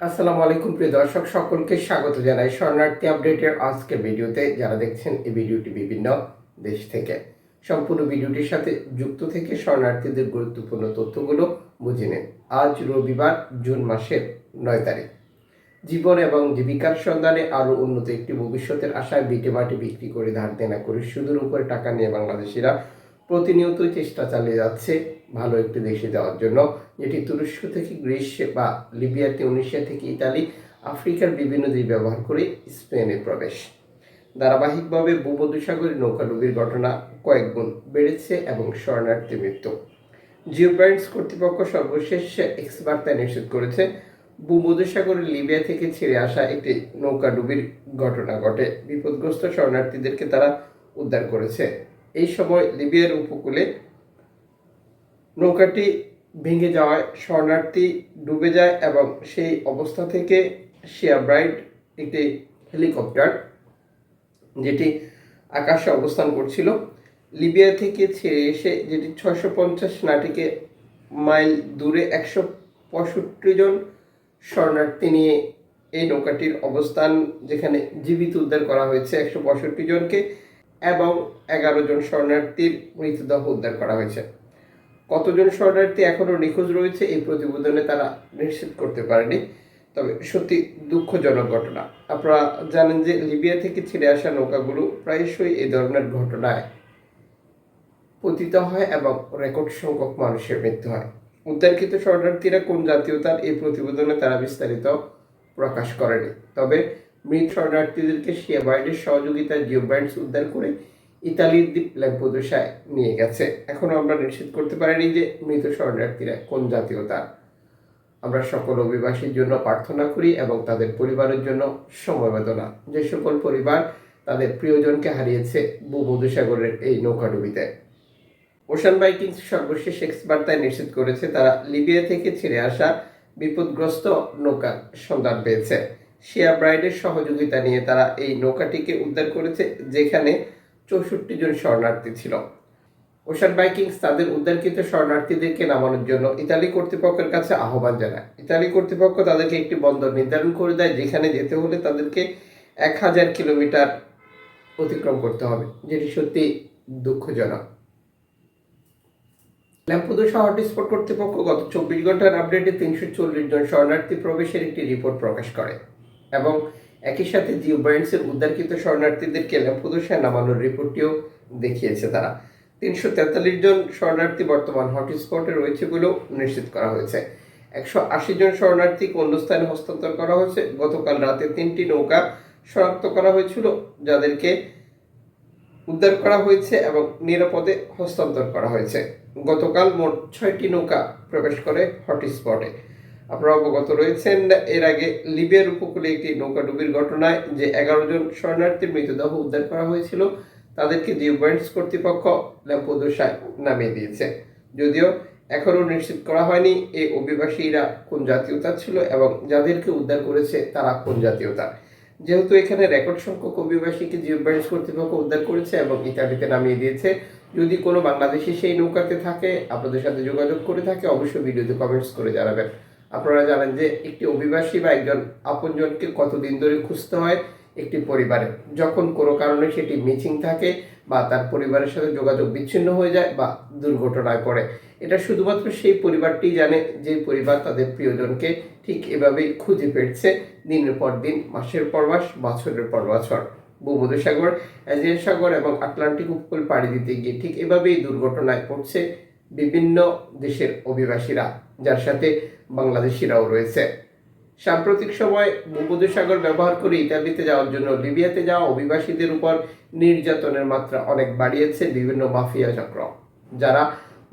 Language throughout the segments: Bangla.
আসসালামু আলাইকুম, প্রিয় দর্শক, সকলকে স্বাগত জানাই শরণার্থী আপডেটের আজকের ভিডিওতে। যারা দেখছেন এই ভিডিওটি বিভিন্ন দেশ থেকে, সম্পূর্ণ ভিডিওটির সাথে যুক্ত থেকে শরণার্থীদের গুরুত্বপূর্ণ তথ্যগুলো বুঝে নিন। আজ রবিবার, জুন মাসের নয় তারিখ। জীবন এবং জীবিকার সন্ধানে আরও উন্নত একটি ভবিষ্যতের আশায় বিটে মাটি বিক্রি করে ধার দেনা করে সুদের উপরে টাকা নিয়ে বাংলাদেশিরা প্রতিনিয়তই চেষ্টা চালিয়ে যাচ্ছে। ভালো একটি দেশে যাওয়ার জন্য, যেটি তুরস্ক থেকে গ্রিস বা লিবিয়া তিউনিশিয়া থেকে ইতালি, আফ্রিকার বিভিন্ন দেশ ব্যবহার করে স্পেনে প্রবেশ। ধারাবাহিকভাবে ভূমধ্যসাগরে নৌকাডুবির ঘটনা কয়েক গুণ বেড়েছে এবং শরণার্থী মৃত্যু। জিও ব্যান্ডস কর্তৃপক্ষ সর্বশেষ এক্স বার্তায় করেছে ভূমধ্যসাগরে লিবিয়া থেকে ছেড়ে আসা একটি নৌকাডুবির ঘটনা ঘটে। বিপদগ্রস্ত শরণার্থীদেরকে তারা উদ্ধার করেছে। এই সময় লিবিয়ার উপকূলে নৌকাটি ভেঙে যাওয়ায় শরণার্থী ডুবে যায় এবং সেই অবস্থা থেকে শিয়া ব্রাইট একটি হেলিকপ্টার, যেটি আকাশে অবস্থান করছিল, লিবিয়া থেকে ছেড়ে এসে, যেটি ছশো পঞ্চাশ নাটিকে মাইল দূরে একশো পঁয়ষট্টি জন শরণার্থী নিয়ে এই নৌকাটির অবস্থান, যেখানে জীবিত উদ্ধার করা হয়েছে একশো পঁয়ষট্টি জনকে এবং এগারো জন শরণার্থীর মৃতদেহ উদ্ধার করা হয়েছে। কতজন শরণার্থী এখনও নিখোঁজ রয়েছে এই প্রতিবেদনে তারা নিশ্চিত করতে পারেনি। তবে সত্যি দুঃখজনক ঘটনা। আপনারা জানেন যে লিবিয়া থেকে ছেড়ে আসা নৌকাগুলো প্রায়শই এই ধরনের ঘটনায় পতিত হয় এবং রেকর্ড সংখ্যক মানুষের মৃত্যু হয়। উদ্ধারকৃত শরণার্থীরা কোন জাতীয়তার এই প্রতিবেদনে তারা বিস্তারিত প্রকাশ করেনি। তবে মৃত শরণার্থীদেরকে বাহিনীর সহযোগিতায় জিও ব্যান্ডস উদ্ধার করে ইতালির দ্বীপ ল্যাম্পোদোসায় নিয়ে গেছে। এখনও আমরা নিশ্চিত করতে পারিনি যে মৃত শরণার্থীরা কোন জাতীয়তার আমরা সকল অভিবাসীর জন্য প্রার্থনা করি এবং তাদের পরিবারের জন্য সমবেদনা যে সকল পরিবার তাদের প্রিয়জনকে হারিয়েছে ভূমধুসাগরের এই নৌকাডুবিতে। ওশান বাইকিংস সর্বশেষ এক্স বার্তায় নিশ্চিত করেছে, তারা লিবিয়া থেকে ছেড়ে আসা বিপদগ্রস্ত নৌকার সন্ধান পেয়েছে। শিয়া ব্রাইডের সহযোগিতা নিয়ে তারা এই নৌকাটিকে উদ্ধার করেছে, যেখানে চৌষট্টি জন শরণার্থী ছিল। ওশান বাইকিংস তাদের উদ্ধারকৃত শরণার্থীদেরকে নামানোর জন্য ইতালি কর্তৃপক্ষের কাছে আহ্বান জানায়। ইতালি কর্তৃপক্ষ তাদেরকে একটি বন্দর নির্ধারণ করে দেয়, যেখানে যেতে হলে তাদেরকে এক হাজার কিলোমিটার অতিক্রম করতে হবে, যেটি সত্যি দুঃখজনক। ল্যাম্পুদোসা হটস্পট কর্তৃপক্ষ গত চব্বিশ ঘণ্টার আপডেটে তিনশো চল্লিশ জন শরণার্থী প্রবেশের একটি রিপোর্ট প্রকাশ করে এবং একই সাথে জিও ব্র্যান্ডসের উদ্ধারকৃত শরণার্থীদেরকে ল্যাম্পুদোসায় নামানোর রিপোর্টটিও দেখিয়েছে তারা। তিনশো তেতাল্লিশ জন শরণার্থী বর্তমান হটস্পটে রয়েছে বলেও নিশ্চিত করা হয়েছে। একশো আশি জন শরণার্থীকে অন্য স্থানে হস্তান্তর করা হয়েছে। গতকাল রাতে তিনটি নৌকা শনাক্ত করা হয়েছিল, যাদেরকে উদ্ধার করা হয়েছে এবং নিরাপদে হস্তান্তর করা হয়েছে। গতকাল মোট ছয়টি নৌকা প্রবেশ করে হটস্পটে। আপনারা অবগত রয়েছেন, এর আগে লিবিয়ার উপকূলে একটি নৌকা ডুবির ঘটনায় যে এগারো জন শরণার্থীর মৃতদেহ উদ্ধার করা হয়েছিল, তাদেরকে জিও পয়েন্টস কর্তৃপক্ষ ল্যাম্পোদোসায় নামিয়ে দিয়েছে। যদিও এখনও নিশ্চিত করা হয়নি এই অভিবাসীরা কোন জাতীয়তা ছিল এবং যাদেরকে উদ্ধার করেছে তারা কোন জাতীয়তা। যেহেতু এখানে রেকর্ড সংখ্যক অভিবাসীকে জিও পয়েন্টস কর্তৃপক্ষ উদ্ধার করেছে এবং ইতালিতে নামিয়ে দিয়েছে, যদি কোনো বাংলাদেশি সেই নৌকাতে থাকে, আপনাদের সাথে যোগাযোগ করে থাকে, অবশ্যই ভিডিওতে কমেন্টস করে জানাবেন। আপনারা জানেন যে একটি অভিবাসী বা একজন আপনজনকে কতদিন ধরে খুঁজতে হয় একটি পরিবারে। যখন কোনো কারণে সেটি মিচিং থাকে বা তার পরিবারের সাথে যোগাযোগ বিচ্ছিন্ন হয়ে যায় বা দুর্ঘটনায় পড়ে। এটা শুধুমাত্র সেই পরিবারটি জানে যে পরিবার তাদের প্রিয়জনকে ঠিক এভাবেই খুঁজে পেয়েছে দিনের পর দিন, মাসের পর মাস, বছরের পর বছর। ভূমধ্যসাগর এজিয়ান সাগর এবং আটলান্টিক উপকূল পাড়ি দিতে গিয়ে ঠিক এভাবেই দুর্ঘটনায় পড়ছে বিভিন্ন দেশের অভিবাসীরা, যার সাথে বাংলাদেশিরাও রয়েছে। সাম্প্রতিক সময় ভূমধ্যসাগর ব্যবহার করে ইতালিতে যাওয়ার জন্য লিবিয়াতে যাওয়া অভিবাসীদের উপর নির্যাতনের মাত্রা অনেক বাড়িয়েছে বিভিন্ন মাফিয়া চক্র। যারা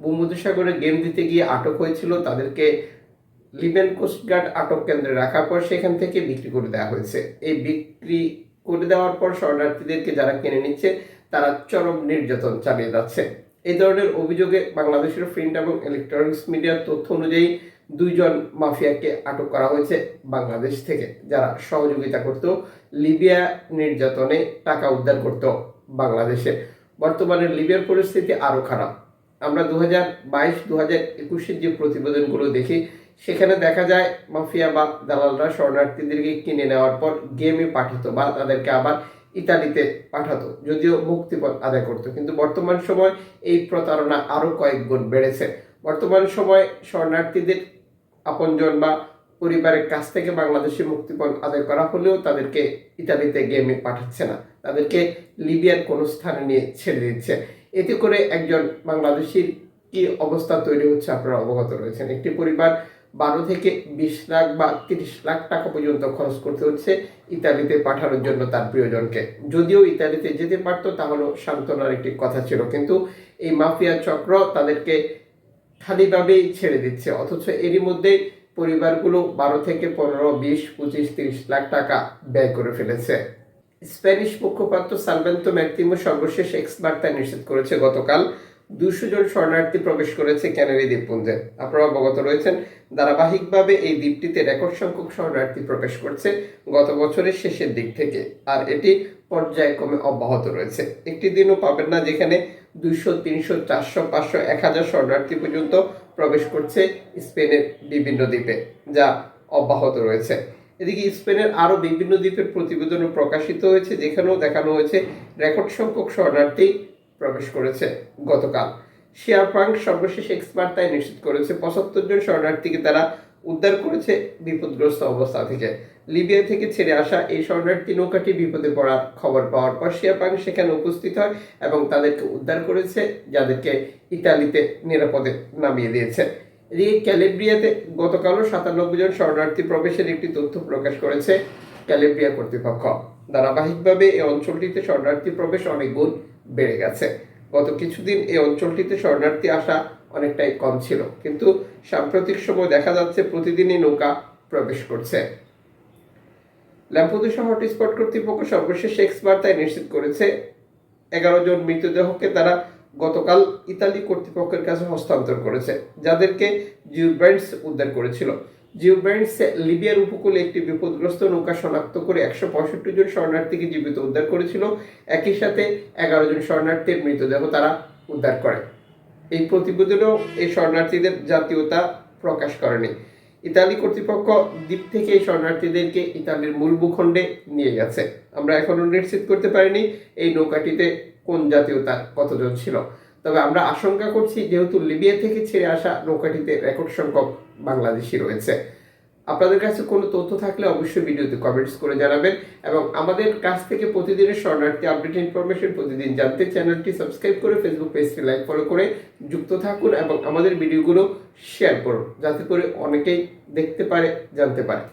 ভূমধ্যসাগরে গেম দিতে গিয়ে আটক হয়েছিল, তাদেরকে লিবেন কোস্টগার্ড আটক কেন্দ্রে রাখার পর সেখান থেকে বিক্রি করে দেওয়া হয়েছে। এই বিক্রি করে দেওয়ার পর শরণার্থীদেরকে যারা কিনে নিচ্ছে, তারা চরম নির্যাতন চালিয়ে যাচ্ছে। এই ধরনের অভিযোগে বাংলাদেশের প্রিন্ট এবং ইলেকট্রনিক্স মিডিয়ার তথ্য অনুযায়ী দুইজন মাফিয়াকে আটক করা হয়েছে বাংলাদেশ থেকে, যারা সহযোগিতা করত। লিবিয়া নির্যাতনে টাকা উদ্ধার করত বাংলাদেশে। বর্তমানে লিবিয়ার পরিস্থিতি আরও খারাপ। আমরা দু হাজার বাইশ দু হাজার একুশের যে প্রতিবেদনগুলো দেখি, সেখানে দেখা যায় মাফিয়া বা দালালরা শরণার্থীদেরকে কিনে নেওয়ার পর গেমে পাঠাতো বা তাদেরকে আবার ইতালিতে পাঠাতো, যদিও মুক্তিপদ আদায় করতো। কিন্তু বর্তমান সময় এই প্রতারণা আরও কয়েক গুণ বেড়েছে। বর্তমান সময় শরণার্থীদের আপনজন বা পরিবারের কাছ থেকে বাংলাদেশে মুক্তিপণ আদায় করা হলেও তাদেরকে ইতালিতে গেমে পাঠাচ্ছে না। তাদেরকে লিবিয়ার কোনো স্থানে নিয়ে ছেড়ে দিচ্ছে। এতে করে একজন বাংলাদেশির কি অবস্থা তৈরি হচ্ছে আপনারা অবগত রয়েছেন। একটি পরিবার বারো থেকে বিশ লাখ বা তিরিশ লাখ টাকা পর্যন্ত খরচ করতে হচ্ছে ইতালিতে পাঠানোর জন্য তার প্রিয়জনকে। যদিও ইতালিতে যেতে পারতো, তাহলেও সান্ত্বনার একটি কথা ছিল। কিন্তু এই মাফিয়া চক্র তাদেরকে খালিভাবেই ছেড়ে দিচ্ছে। অথচ এরই মধ্যে পরিবারগুলো বারো থেকে পনেরো, বিশ, পঁচিশ, তিরিশ লাখ টাকা ব্যয় করে ফেলেছে। স্প্যানিশ মুখপাত্র সালবেন্তো ম্যাক্তিমো সর্বশেষ এক্স বার্তা নিষেধ করেছে গতকাল। দুশো জন শরণার্থী প্রবেশ করেছে ক্যানারি দ্বীপপুঞ্জে। আপনারা অবগত রয়েছেন ধারাবাহিকভাবে এই দ্বীপটিতে রেকর্ড সংখ্যক শরণার্থী প্রবেশ করছে গত বছরের শেষের দিক থেকে। আর এটি পর্যায়ক্রমে অব্যাহত রয়েছে। একটি দিনও পাবেন না যেখানে দুইশো, তিনশো, চারশো, পাঁচশো, এক হাজার শরণার্থী পর্যন্ত প্রবেশ করছে স্পেনের বিভিন্ন দ্বীপে, যা অব্যাহত রয়েছে। এদিকে স্পেনের আরও বিভিন্ন দ্বীপের প্রতিবেদনও প্রকাশিত হয়েছে, যেখানেও দেখানো হয়েছে রেকর্ড সংখ্যক শরণার্থী প্রবেশ করেছে গতকাল। শেয়ার ফ্রাঙ্ক সর্বশেষ এক্স বার্তায় নিশ্চিত করেছে। পঁচাত্তর জন শরণার্থীকে তারা উদ্ধার করেছে বিপদগ্রস্ত অবস্থা থেকে। লিবিয়া থেকে ছেড়ে আসা এই শরণার্থী নৌকাটি বিপদে পড়ার খবর পাওয়ার পর শিয়াপাং সেখানে উপস্থিত হয় এবং তাদেরকে উদ্ধার করেছে, যাদেরকে ইতালিতে নিরাপদে নামিয়ে দিয়েছে। এদিকে ক্যালেব্রিয়াতে গতকালও সাতানব্বই জন শরণার্থী প্রবেশের একটি তথ্য প্রকাশ করেছে ক্যালেব্রিয়া কর্তৃপক্ষ। ধারাবাহিকভাবে এই অঞ্চলটিতে শরণার্থী প্রবেশ অনেক গুণ বেড়ে গেছে। গত কিছুদিন এই অঞ্চলটিতে শরণার্থী আসা অনেকটাই কম ছিল। কিন্তু সাম্প্রতিক সময় দেখা যাচ্ছে প্রতিদিনই নৌকা প্রবেশ করছে। ল্যাম্পুদুসা হটস্পট কর্তৃপক্ষ সর্বশেষ এক্স বার্তায় নিশ্চিত করেছে, এগারো জন মৃতদেহকে তারা গতকাল ইতালি কর্তৃপক্ষের কাছে হস্তান্তর করেছে, যাদেরকে জিউব্যান্ডস উদ্ধার করেছিল। জিউব্যান্ডস লিবিয়ার উপকূলে একটি বিপদগ্রস্ত নৌকা শনাক্ত করে একশো পঁয়ষট্টি জন শরণার্থীকে জীবিত উদ্ধার করেছিল। একই সাথে এগারো জন শরণার্থীর মৃতদেহ তারা উদ্ধার করে। এই প্রতিবেদনেও এই শরণার্থীদের জাতীয়তা প্রকাশ করেনি। ইতালি কর্তৃপক্ষ দ্বীপ থেকে এই শরণার্থীদেরকে ইতালির মূল ভূখণ্ডে নিয়ে গেছে। আমরা এখনও নিশ্চিত করতে পারিনি এই নৌকাটিতে কোন জাতীয়তার কতজন ছিল। তবে আমরা আশঙ্কা করছি, যেহেতু লিবিয়া থেকে ছেড়ে আসা নৌকাটিতে রেকর্ড সংখ্যক বাংলাদেশি রয়েছে। আপনাদের কাছে কোনো তথ্য থাকলে অবশ্যই ভিডিওতে কমেন্টস করে জানাবেন এবং আমাদের কাছ থেকে প্রতিদিনের শরণার্থী আপডেট ইনফরমেশন প্রতিদিন জানতে চ্যানেলটি সাবস্ক্রাইব করে ফেসবুক পেজটি লাইক ফলো করে যুক্ত থাকুন এবং আমাদের ভিডিওগুলো শেয়ার করুন, যাতে করে অনেকেই দেখতে পারে, জানতে পারে।